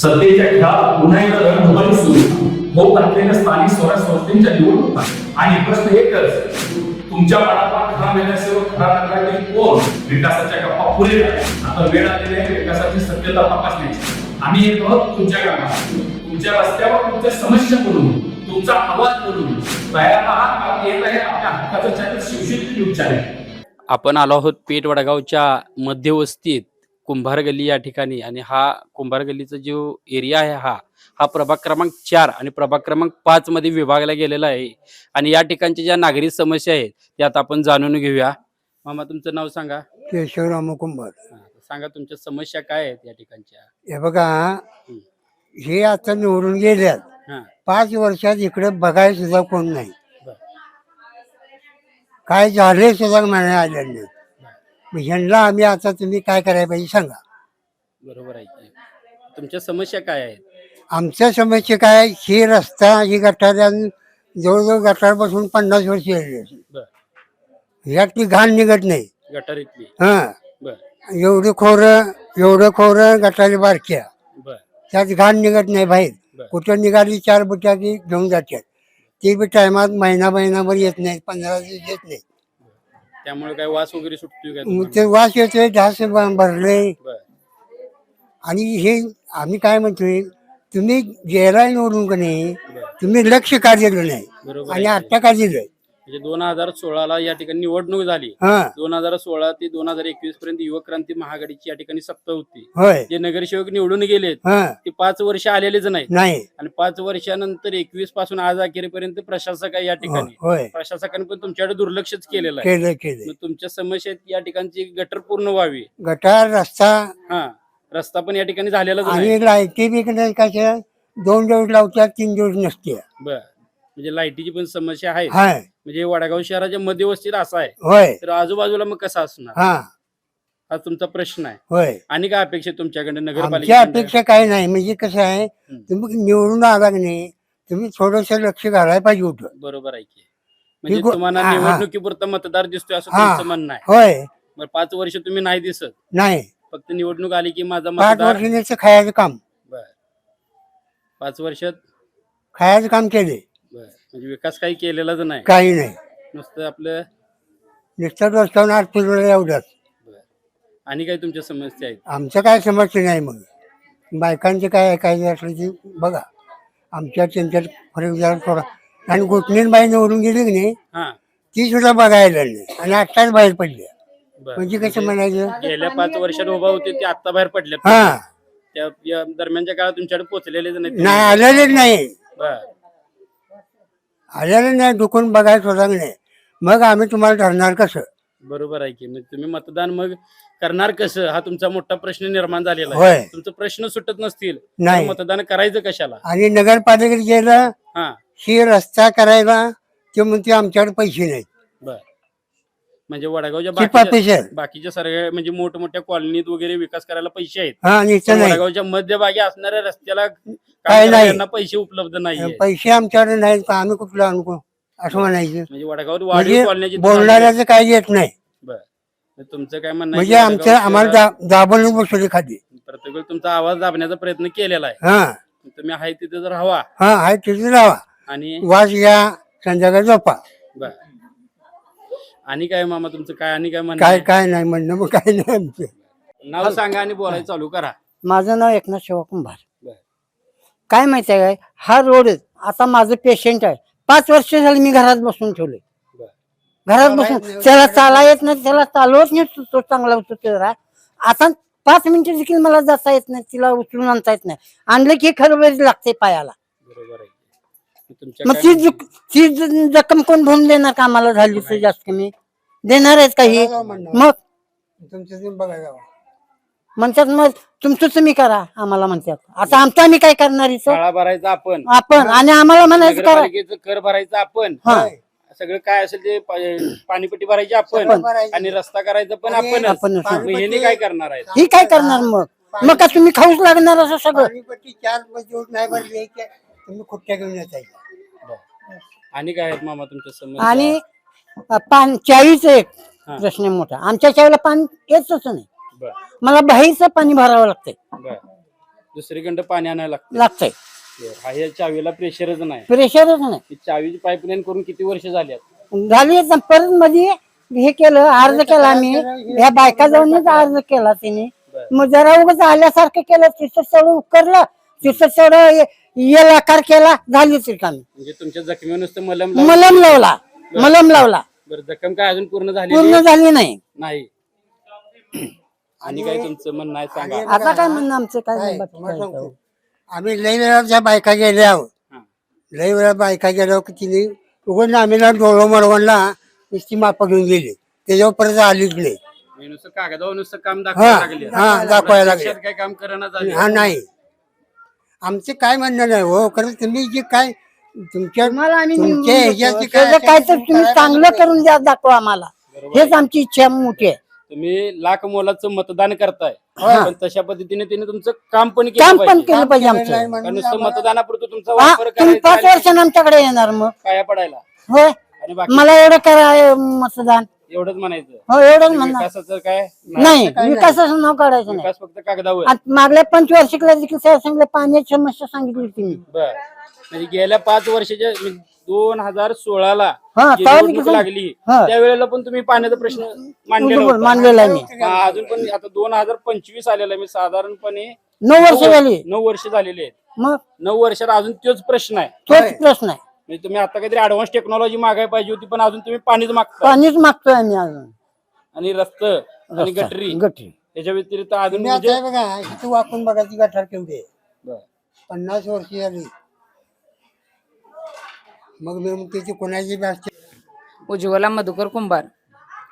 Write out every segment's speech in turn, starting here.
सत्तेच्या खेळात पुन्हा एकदा रणधुमाळी सुरू होत असलेल्या स्थानिक स्वराज संस्थेच्या निवडणुका. आणि प्रश्न एकच तुमच्या पाडापा खरा नगरसेवक खरा नगरातील कोण? विकासाच्या गप्पा पुरे आता वेळ आलेली आहे विकासाची सत्यता तपासण्याची. आम्ही येत आहोत तुमच्या गावात तुमच्या रस्त्यावर तुमच्या समस्या बोलून तुमचा आवाज बोलून तयार आहात येत आहे आपल्या हक्काचं चॅनल शिवशक्ती न्यूज चॅनल आपण आलो आहोत पेठ वडगावच्या मध्यवस्तीत. कुंभार गल्ली या ठिकाणी आणि हा कुंभार गल्लीचा जो एरिया आहे हा हा प्रभाग क्रमांक चार आणि प्रभाग क्रमांक पाच मध्ये विभागला गेलेला आहे. आणि या ठिकाणच्या ज्या नागरिक समस्या आहेत त्या आता आपण जाणून घेऊया. मामा तुमचं नाव सांगा. केशवराम कुंभार सांगा तुमच्या समस्या काय आहेत या ठिकाणच्या? हे बघा हे आता निवडून गेल्यात हा. पाच वर्षात इकडे बघायला सुद्धा कोण नाही. काय झाले सुद्धा म्हणायला आलेलं नाही. मग ह्यांना आम्ही आता तुम्ही काय करायला पाहिजे सांगा. बरोबर आहे की. तुमच्या समस्या काय आहेत? आमच्या समस्या काय ही रस्ता ही गटार जवळजवळ गटार बसून पन्नास वर्ष झाली बर. यातली घाण निघत नाही. गटारीतली हा. बर. एवढी खोरं एवढं खोरं गटारी बारक्या. बर. त्यात घाण निघत नाही बाहेर. बर. कुठं निघाली चार बुट्या ती घेऊन जातात ती बी टायमात महिना महिनाभर येत नाही पंधरा दिवस येत नाही. त्यामुळे काय वास वगैरे सुटतोय काय मग तुम्हाला? ते वास येतोय ढास ब- भरले. बर. आणि हे आम्ही काय म्हणतोय तुम्ही गेला निवडून का नाही बर. तुम्ही लक्ष का दिलं नाही. बरोबर आणि आहे. आता का दिलंय म्हणजे दोन हजार सोळाला या ठिकाणी निवडणूक झाली. हा. दोन हजार सोळा ते दोन हजार एकवीस पर्यंत युवक क्रांती महाआघाडीची या ठिकाणी सत्ता होती. होय. जे नगरसेवक निवडून गेलेत हा. ते पाच वर्ष आलेलेच नाही नाही. आणि पाच वर्षानंतर एकवीसपासून आज अखेरपर्यंत प्रशासक आहे या ठिकाणी. होय. प्रशासकाने पण तुमच्याकडे दुर्लक्षच केलेलं आहे. केलं केलं. मग तुमच्या समस्या या ठिकाणची गटर पूर्ण व्हावी. गटार रस्ता. हा. रस्ता पण या ठिकाणी झालेलाच नाही. आणि कशा दोन दिवस लावतात तीन दिवस नसते बर. म्हणजे लाईटीची पण समस्या आहे. हाय. म्हणजे वडागाव शहराच्या मध्यवस्तीत असा आहे. होय. तर आजूबाजूला मग कसं असणार? हा. हा तुमचा प्रश्न आहे. होय. आणि काय अपेक्षा तुमच्याकडे नगरपालिका अपेक्षा काय नाही. म्हणजे कसं आहे. तुम्ही निवडून आला की नाही तुम्ही थोडस लक्ष घालायला पाहिजे होतं. बरोबर आहे की. म्हणजे गो- तुम्हाला हा, हा. निवडणुकीपुरता मतदार दिसतोय असं हा. तुमचं म्हणणं आहे. होय. मग पाच वर्ष तुम्ही नाही दिसत. नाही. फक्त निवडणूक आली की माझा पाच मतदार वर्षाचं खायचं काम. बर. पाच वर्षात? खायचं काम केले. म्हणजे विकास काही केलेलाच नाही. काही नाही. नुसतं आपलं नुसतं रस्त्यावर आठ फिरवलं एवढंच. आणि काय तुमच्या समस्या आहेत? आमचं काय समस्या नाही मग. बायकांचे काय ऐकायचं असलं ते बघा. आमच्या त्यांच्यात फरक जरा थोडा. आणि गोटणीन बाई निवडून गेली की नाही हा. ती सुद्धा बघायला नाही. आणि आत्ताच बाहेर पडली. म्हणजे कसं म्हणायचं? गेल्या पाच वर्षात उभा होते ते आता बाहेर पडल्यात हा. त्या या दरम्यानच्या काळात तुमच्याकडे पोहोचलेलेच नाही नाही आलेलेच नाही. बर. आलेलं नाही दुखून बघायचं नाही. मग आम्ही तुम्हाला ठरणार कसं? बरोबर आहे की. मग तुम्ही मतदान मग करणार कसं? हा तुमचा मोठा प्रश्न निर्माण झालेला आहे. होय. तुमचे प्रश्न सुटत नसतील तर नाही. मतदान करायचं कशाला? आणि नगरपालिकेत गेलं हा. ही रस्ता करायला ते म्हणते आमच्याकडे पैसे नाहीत. बर. म्हणजे वडागावच्या बाकीच्या बाकीच्या सगळ्या म्हणजे मोठमोठ्या कॉलनीत वगैरे विकास करायला पैसे आहेत. हा आणि इथं पण नाही. वडागावच्या मध्यभागी असणाऱ्या रस्त्याला काय नाही. पैसे उपलब्ध नाहीये. पैसे आमच्याकडे नाहीत का आम्ही कुठलं आणू? असं म्हणायचं. म्हणजे वडागावात म्हणजे वाढीव कॉलनीची बोलणाऱ्याचं काय येत नाही. बर. तुमचं काय म्हणणं आहे म्हणजे की आमचं वडागाव आम्हाला दा- दाबून बसवली खाली. प्रत्येक वेळी तुमचा आवाज दाबण्याचा प्रयत्न केलेला आहे. हा. तुम्ही आहे तिथे जर हवा. हा हाय तिथे राहा. आणि वास घ्या संध्याकाळी झोपा. बर. आणि काय मामा तुमचं? काय आणि काय म्हणणं काय आहे? काय नाही म्हणणं मग काय नाही आमचं. नाव सांगा आणि बोलायला चालू करा. माझं नाव एकनाथ शिवा कुंभार. बर. काय माहिती आहे काय? हा रोड आता माझं पेशंट आहे. पाच वर्ष झाली मी घरात बसून ठेवले बर. घरात बसून त्याला चाला येत नाही त्याला चालवत नाही तो- तो चांगला होतो त्याला. आता पाच मिनिटं देखील मला जाता येत नाही तिला उचलून आणता येत नाही. आणलं की खरं लागते पायाला. बरोबर आहे. मग तुमच्या मग काय ती जुक- ती ज- जखम कोण भरून देणार का आम्हाला झाली तर जास्त कमी देणार आहेत काही मग? तुमचं तुम्ही बघायला म्हणतात मग तुमचं तुम्ही करा आम्हाला म्हणतात. आता आमचं आम्ही काय करणार इथं? शाळा भरायचा आपण. आपण आणि आम्हाला म्हणायचं करा. नगरपालिकेचं कर भरायचं आपण. हा. सगळं काय असेल ते पा- पाणीपट्टी भरायची आपण. भरायचं. आणि रस्ता करायचा पण आणि आपणच. आपणच. मग ह्याने काय करणार आहेत? ही काय करणार मग? मग का तुम्ही खाऊच लागणार असं सगळं? पाणीपट्टी चार दिवस नाही भरली की तुम्ही खुट्ट्या घेऊन येताय आणि काय आहेत मामा तुमच्या समस्या आणि पान चावीचं एक हा. प्रश्न आहे मोठा. आमच्या चावीला पाणी येतच नाही. बर. मला बाहेरचं पाणी भरावं लागतंय. बर. दुसरीकडं पाणी आणायला लागतं लागतंय. हा चावीला प्रेशरच नाही. प्रेशरच नाही. ही चावीची पाईपलाईन करून किती वर्ष झाली आहेत झाली परत मध्ये हे केलं अर्ज केला आम्ही. ह्या बायका जाऊनच अर्ज केला तिने. मग जरा उगाच आल्यासारखं केलं तिथं सगळं उकरलं तिथं सगळं येल केला झाली रिकामी म्हणजे तुमच्या जखमीवर नुसतं मलम मलम लावला. मलम लावला. बरं जखम काय अजून पूर्ण झाली पूर्ण झाली नाही. नाही. आणि काय तुमचं म्हणणं आहे सांगा. आता काय म्हणणं आमचं? काय काय, बाकी तुम्हाला काय सांगतो. आम्ही लई वेळा बायका गेल्या आहोत हा. लई वेळा बायका गेल्या की तिने उघड आम्हीला डोळं मरवणला नुसती मापा घेऊन गेली. त्याच्यावर परत आलीच नाही. म्हणजे नुसतं कागदावर नुसतं काम हा दाखवायला लागले. हा दाखवायला लागले. प्रत्यक्षात काय काम करणार झाले? हा नाही. आमचं काय म्हणणं नाही हो खरं तुम्ही जे काय तुमच्या तुम्हाला आम्ही तुमच्या ह्याच्यात जे काय त्याचं काय तर तुम्ही चांगलं करून द्या दाखवा आम्हाला. हेच आमची इच्छा मोठी आहे. तुम्ही लाख मोलाचं मतदान करताय हा. पण तशा पद्धतीने तिने तुमचं काम पण केलं काम पण पाहिजे. केलं पाहिजे केलं नाही आमचं म्हणून कारण नुसतं आम्हाला- मतदानापुरतं तुमचा हा वापर तुम्ही पाच करायचा वर्षांनी आमच्याकडे येणार मग. पाया पडायला. होय. आणि बाकी मला एवढं करा मतदान. एवढंच म्हणायचं. हो एवढंच म्हणणार. विकासाचं काय नाही. विकासाचं नाव काढायचं नाही. विकास फक्त कागदावर. आता मागल्या पंचवार्षिकला देखील साहेब सांगितलं पाण्याची समस्या सांगितली होती मी. बर. म्हणजे गेल्या पाच वर्षाच्या दोन हजार सोळाला हा, जी तेव्हा निवडणूक देखील- लागली हा. त्यावेळेला पण तुम्ही पाण्याचा प्रश्न मांडलेला होता. मानलेला आहे मी. हा, अजून पण आता दोन हजार पंचवीस आलेला आहे मी साधारणपणे नऊ वर्ष झाली. नऊ वर्ष झालेली आहेत. मग? नऊ वर्षात अजून तोच प्रश्न आहे. तोच प्रश्न आहे. म्हणजे तुम्ही आता काहीतरी ऍडव्हान्स टेक्नॉलॉजी मागाय पाहिजे होती पण अजून तुम्ही पाणीच मागता पाणीच मागतोय आम्ही अजून. आणि रस्त आणि गटरी. गटरी. त्याच्या व्यतिरिक्त अजून तुम्ही म्हणजे आता हे बघा इथं वाकून बघा ती गटार केवढी आहे बरं. पन्नास वर्ष झाली मग मी म्हणते ती कोणाची बी असते? उज्ज्वला मधुकर कुंभार.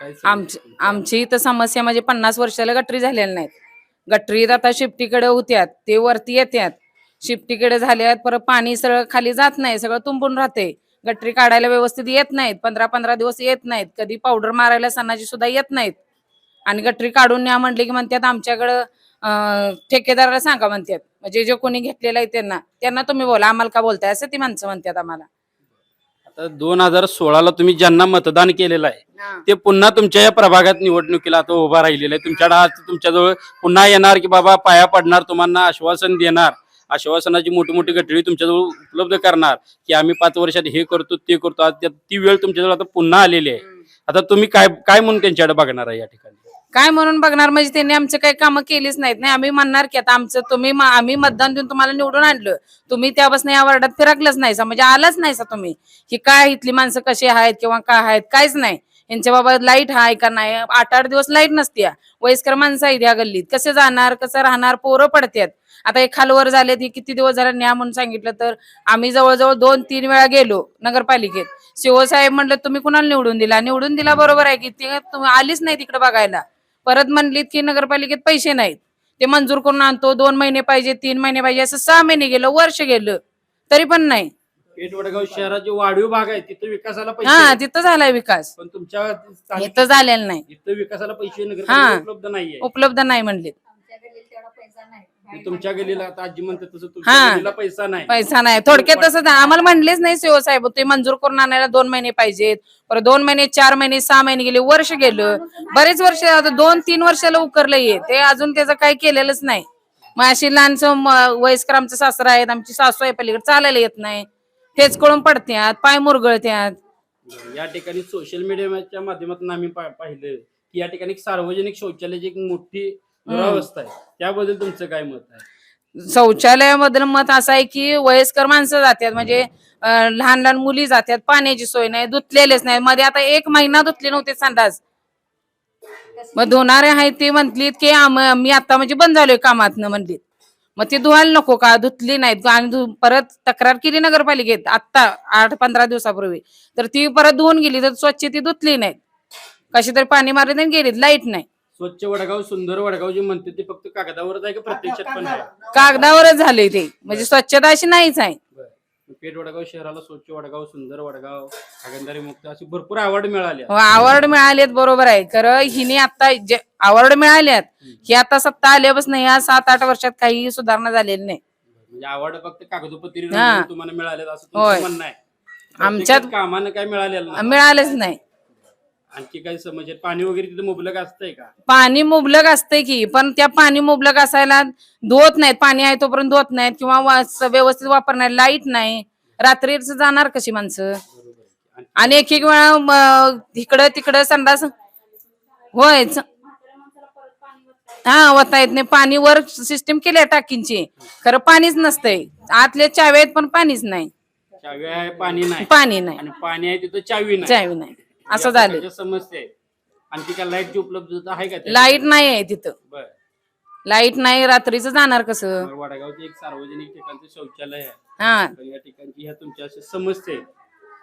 काय आमची आमची इथं समस्या म्हणजे पन्नास वर्षाला गटरी झालेल्या नाहीत. गटरीत आता शिफ्टीकडे होत्यात ते वरती येत्यात. शिफ्टीकडे झाल्यात परत पाणी सरळ खाली जात नाही सगळं तुंबून राहते. गटरी काढायला व्यवस्थित येत नाहीत पंधरा पंधरा दिवस येत नाहीत कधी पावडर मारायला सणाची सुद्धा येत नाहीत. आणि गटरी काढून न्या म्हणले की म्हणतात आमच्याकडं ठेकेदाराला सांगा म्हणतात. म्हणजे जे कोणी घेतलेलं आहे त्यांना त्यांना तुम्ही बोला आम्हाला का बोलताय? असं ती माणसं म्हणतात आम्हाला. आता दोन हजार सोळाला तुम्ही ज्यांना मतदान केलेलं आहे ते पुन्हा तुमच्या या प्रभागात निवडणुकीला आता उभा राहिलेलं आहे तुमच्याकडे आज तुमच्याजवळ पुन्हा येणार की बाबा पाया पडणार तुम्हाला आश्वासन देणार. आश्वासनाची मोठी मोठी गठडी तुमच्याजवळ उपलब्ध करणार की आम्ही पाच वर्षात हे करतो ते करतो. आज ती वेळ तुमच्याजवळ आता पुन्हा आलेली आहे. आता तुम्ही काय काय म्हणून त्यांच्याकडे बघणार आहे या ठिकाणी? काय म्हणून बघणार? म्हणजे त्यांनी आमचे काही कामं केलीच नाहीत नाही आम्ही म्हणणार की आता आमचं तुम्ही आम्ही मतदान देऊन तुम्हाला निवडून आणलं. तुम्ही त्यापासून या वार्डात फिरकलंच नाही म्हणजे आलाच नाही तुम्ही. की काय इथली माणसं कशी आहेत किंवा काय आहेत काहीच नाही. यांच्या बाबा लाइट हाय का नाही? आठ आठ दिवस लाइट नसते वयस्कर माणसं आहेत या गल्लीत. कसे जाणार कसं राहणार पोरं पडतात आता हे खालवर झाले ते किती दिवस झाले न्या म्हणून सांगितलं तर आम्ही जवळजवळ दोन तीन वेळा गेलो नगरपालिकेत. शिवसाहेब म्हणलं तुम्ही कुणाला निवडून दिला? निवडून दिला बरोबर आहे की ते तुम्ही आलीच नाही तिकडे बघायला. परत म्हणलीत की नगरपालिकेत पैसे नाहीत. ते मंजूर करून आणतो दोन महिने पाहिजे तीन महिने पाहिजे असं सहा महिने गेलं वर्ष गेलं. तरी पण नाही. पेठ वडगाव शहराचे वाढीव भाग आहे तिथं विकासाला पैसे हा. तिथं झालाय विकास. पण तुमच्या स्थानिक- इथं झालेलं नाही. इथं विकासाला पैसे हा. नगर उपलब्ध नाहीये. उपलब्ध नाही म्हणलीत. ते तुमच्या गलीला आता आजी म्हणते तसं हा. तुमच्या गलीला पैसा नाही. पैसा नाही. थोडक्यात तसं नाही. आम्हाला म्हणलेच नाही सीओ साहेब ते मंजूर करून आणायला दोन महिने पाहिजेत. परत दोन महिने चार महिने सहा महिने गेले वर्ष गेलं. बरेच वर्ष आता दोन तीन वर्षाला उकरलं ये ते अजून त्याचं काही केलेलंच नाही. मग अशी लहानसं म- वयस्कर आमचं सासरा आहेत आमची सासू आहे पलीकडे चालायला येत नाही. तेच कळून पडत्यात पाय मुरगळत्यात. या ठिकाणी सोशल मीडियाच्या माध्यमातून आम्ही पा- पाहिलं की या ठिकाणी एक सार्वजनिक शौचालयाची एक मोठी दुरावस्था आहे. त्याबद्दल तुमचं काय मत आहे? शौचालयाबद्दल मत असं आहे की वयस्कर माणसं जातात म्हणजे अं, लहान लहान मुली जातात पाण्याची सोय नाही धुतलेलेच नाही. मध्ये आता एक महिना धुतले नव्हते संडास. मग धुणारे आहेत ते म्हणलीत की आम- मी आता म्हणजे बंद झालोय कामातनं म्हणलीत. मग ते धुवायला नको का? धुतली नाहीत आणि परत तक्रार केली नगरपालिकेत आत्ता आठ पंधरा दिवसापूर्वी. तर ती परत धुवून गेली तर स्वच्छ ती धुतली नाहीत. कशी तरी पाणी मारले आणि गेलीत लाइट नाही. स्वच्छ वडगाव सुंदर वडगाव जे म्हणते ते फक्त कागदावरच आहे का प्रत्यक्षात पण आहे? कागदावरच झाले ते. म्हणजे स्वच्छता अशी नाहीच आहे. पेठ वडगाव शहराला स्वच्छ वडगाव सुंदर वडगाव हागंदारी मुक्त अशी भरपूर अवॉर्ड मिळाले. अवॉर्ड मिळालेत बरोबर आहे. खरं हिने आता जे अवॉर्ड मिळाल्यात ही आता सत्ता आल्यापासून या सात आठ वर्षात काही सुधारणा झालेली नाही. म्हणजे अवॉर्ड फक्त कागदोपत्री हा. तुम्हाला मिळाले असं होय. तुमचं म्हणणं आहे. आमच्यात- प्रत्यक्षात कामानं काय मिळालेलं नाही. मिळालेच नाही. आणखी काय समस्या पाणी वगैरे तिथे मुबलक असतंय का? पाणी मुबलक असतंय की पण त्या पाणी मुबलक असायला धुवत नाहीत. पाणी आहे तोपर्यंत धुवत नाहीत किंवा वा- व्यवस्थित वापरणार लाइट नाही. रात्रीच जाणार कशी माणसं? आणि एक एक वेळा म- इकडं तिकडं संडास होय च- हा वता येत नाही. पाणी वर सिस्टीम केली टाकींची. खरं पाणीच नसतंय. आतले चावे आहेत पण पाणीच नाही. चावी आहे पाणी नाही. पाणी नाही. आणि पाणी आहे तिथं चावी नाही. चावी नाही. असं झालं प्रकारच्या समस्या आणखी काय लाईटची उपलब्धता आहे का त्या? लाइट नाही आहे तिथं. बरं. लाइट नाही रात्रीचं जाणार कसं? वडगावचे एक सार्वजनिक ठिकाणचं शौचालय आहे. हा. तर या ठिकाणची ह्या तुमच्या अशा समस्या आहेत.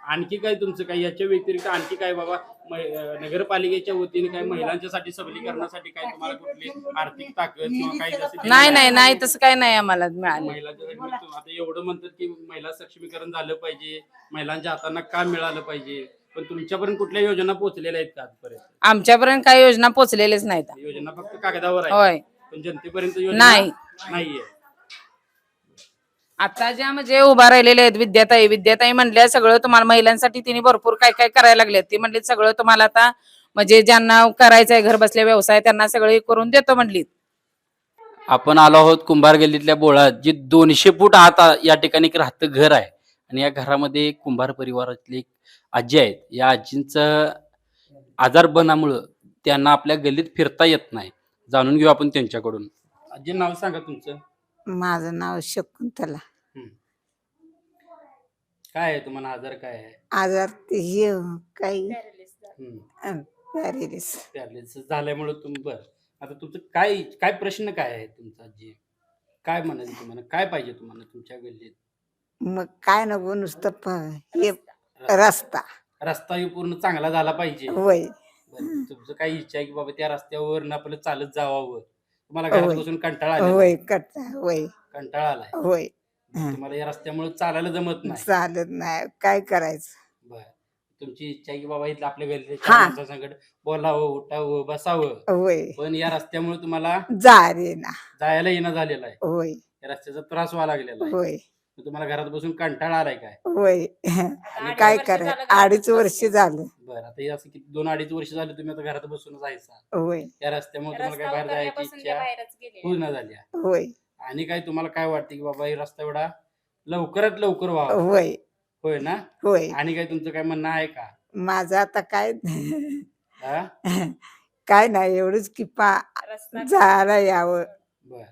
आणखी काय तुमचं काय? याच्या व्यतिरिक्त आणखी काय बाबा? अं, नगरपालिकेच्या वतीने काय महिलांच्यासाठी सबलीकरणासाठी काय तुम्हाला कुठली आर्थिक ताकद किंवा काही नाही नाही नाही तसं काही नाही आम्हाला मिळालं. तू- आता एवढं म्हणतात की महिला सक्षमीकरण झालं पाहिजे. महिलांच्या हातांना काम मिळालं पाहिजे? पण तुमच्यापर्यंत कुठल्या योजना पोहोचलेल्या आहेत का आजपर्यंत? आमच्यापर्यंत काही योजना पोचलेल्याच नाहीत. योजना फक्त कागदावर आहे होय. पण जनतेपर्यंत योजना नाही. नाहीये. आता ज्या म्हणजे उभा राहिलेल्या आहेत विद्याताई विद्याताई म्हणल्या सगळं तुम्हाला महिलांसाठी तिने भरपूर काय काय करायला लागले ती म्हणली सगळं तुम्हाला आता म्हणजे ज्यांना करायचं आहे घर बसल्या व्यवसाय त्यांना सगळं हे करून देतो म्हणली आपण आलो आहोत कुंभार गल्लीतल्या बोळात जी दोनशे फूट आत आ- या ठिकाणी एक राहतं घर आहे. आणि या घरामध्ये कुंभार परिवारातली एक आजी आहेत. या आजींचं आजारपणामुळं त्यांना आपल्या गल्लीत फिरता येत नाही. जाणून घेऊ आपण त्यांच्याकडून. आजी नाव सांगा तुमचं. माझं नाव शकुंतला. काय आहे तुम्हाला? आजार काय आहे? आजार हे काही हम्म. पॅरेलिस झाल्यामुळे तुम्ही बर. आता तुमचं काय काय प्रश्न काय आहे तुमचा आजी? काय म्हणायचं तुम्हाला? काय पाहिजे तुम्हाला तुमच्या गल्लीत? मग काय नको नुसतं प- हे रस्ता. रस्ता. ही पूर्ण चांगला झाला पाहिजे. वय बरं, तुमचं काय इच्छा आहे की बाबा त्या रस्त्यावर आपलं चालत जावावं? तुम्हाला घरात होय. बसून कंटाळा आला वय वय कंटाळा आलाय. वय हं. तुम्हाला या रस्त्यामुळे चालायला जमत नाही. चालत नाही. काय करायचं? बर. तुमची इच्छा आहे की बाबा इथलं आपल्या हा. गल्लीच्या संकट बोलावं उठावं बसावं. वय पण या रस्त्यामुळे तुम्हाला जा रे ना जायला येणं झालेलं आहे. होय. या रस्त्याचा त्रास व्हायला लागलेला आहे. होय. मग तुम्हाला घरात बसून कंटाळा आलाय काय? वय काय वर्ष कराय झालं अडीच वर्ष झालं. बरं आता हे असं किती दोन अडीच वर्ष झाले तुम्ही आता घरात बसूनच आहेसा होय. या रस्त्यामुळे तुम्हाला काय बाहेर जायची इच्छा पूर्ण झाली आहे. होय. आणि काय तुम्हाला काय वाटतं की बाबा हे रस्ता एवढा लवकरात लवकर व्हावा? होय. होय ना? होय. आणि काय तुमचं काय म्हणणं आहे का? माझं आता काय हा? काय नाही एवढंच की पा जायला यावं. बर.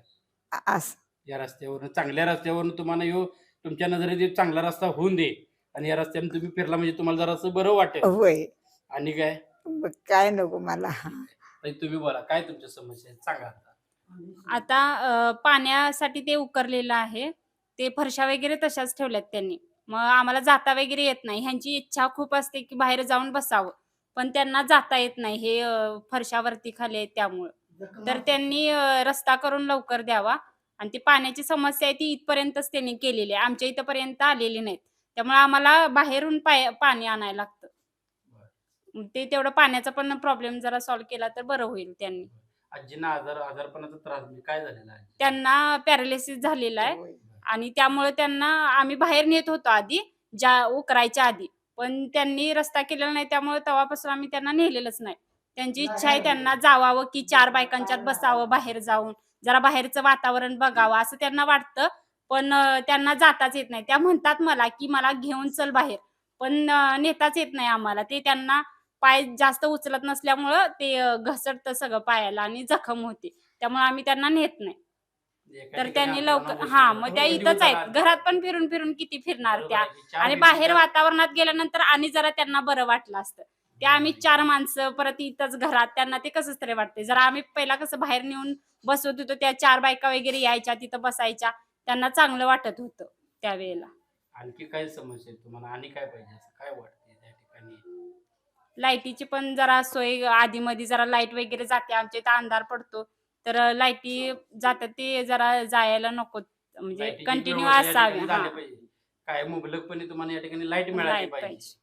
असं. या रस्त्यावरून चांगल्या रस्त्यावरून तुम्हाला यो तुमच्या नजरेत एक चांगला रस्ता होऊन दे. आणि या रस्त्याने तुम्ही फिरला म्हणजे तुम्हाला जरा असं बरं वाटेल. होय. आणि काय? मग काय नको मला. ताई, तुम्ही बोला काय तुमच्या समस्या आहेत? सांगा आता. आता अ, पाण्यासाठी ते उकरलेलं आहे. ते फरशा वगैरे तशाच ठेवल्यात त्यांनी. मग आम्हाला जाता वगैरे येत नाही. ह्यांची इच्छा खूप असते की बाहेर जाऊन बसावं. पण त्यांना जाता येत नाही. हे अ, फरशावरती खाली आहेत त्यामुळं. तर त्यांनी अ, रस्ता करून लवकर द्यावा. आणि ती पाण्याची समस्या आहे ती इथपर्यंतच त्यांनी केलेली आहे. आमच्या इथपर्यंत आलेली नाहीत. त्यामुळे आम्हाला बाहेरून पाय पाणी आणायला लागतं. ते तेवढं पाण्याचा पण प्रॉब्लेम जरा सॉल्व्ह केला तर बरं होईल त्यांनी. आजींना आजार आजारपणाचा त्रास म्हणजे काय झालेला आहे? त्यांना पॅरालिसिस झालेला आहे. आणि त्यामुळे त्यांना आम्ही बाहेर नेत होतो आधी ज्या उकरायच्या आधी. पण त्यांनी रस्ता केलेला नाही त्यामुळे तेव्हापासून आम्ही त्यांना नेलेलंच नाही. त्यांची इच्छा आहे त्यांना जावावं की चार बायकांच्यात बसावं बाहेर जाऊन. जरा बाहेरचं वातावरण बघावं असं त्यांना वाटतं. पण त्यांना जाताच येत नाही. त्या म्हणतात मला की मला घेऊन चल बाहेर. पण नेताच येत नाही आम्हाला. ते त्यांना पाय जास्त उचलत नसल्यामुळं ते घसरतं सगळं पायाला आणि जखम होते. त्यामुळे आम्ही त्यांना नेत नाही. तर त्यांनी लवकर हा मग त्या बरोबर इथंच आहेत. घरात पण फिरून फिरून किती फिरणार त्या? आणि बाहेर वातावरणात गेल्यानंतर आणि जरा त्यांना बरं वाटलं असतं. ते आम्ही चार माणसं परत इथंच घरात त्यांना ते कसंच तरी वाटते जरा आम्ही पहिला कसं बाहेर नेऊन बसवत होतो त्या चार बायका वगैरे यायच्या तिथं बसायच्या. त्यांना चांगलं वाटत होतं त्यावेळेला. आणखी काय समस्या आहे तुम्हाला? आणि काय पाहिजे? असं काय वाटते त्या ठिकाणी? लाईटीची पण जरा सोय आधी मध्ये जरा लाइट वगैरे जाते. आमच्या इथं अंधार पडतो. तर लाईटी जातात ते जरा जायला नको. म्हणजे कंटिन्यू व्यवस्था या असावी. हा. पाहिजे. काय मुबलकपणे तुम्हाला या ठिकाणी लाइट मिळाली पाहिजे.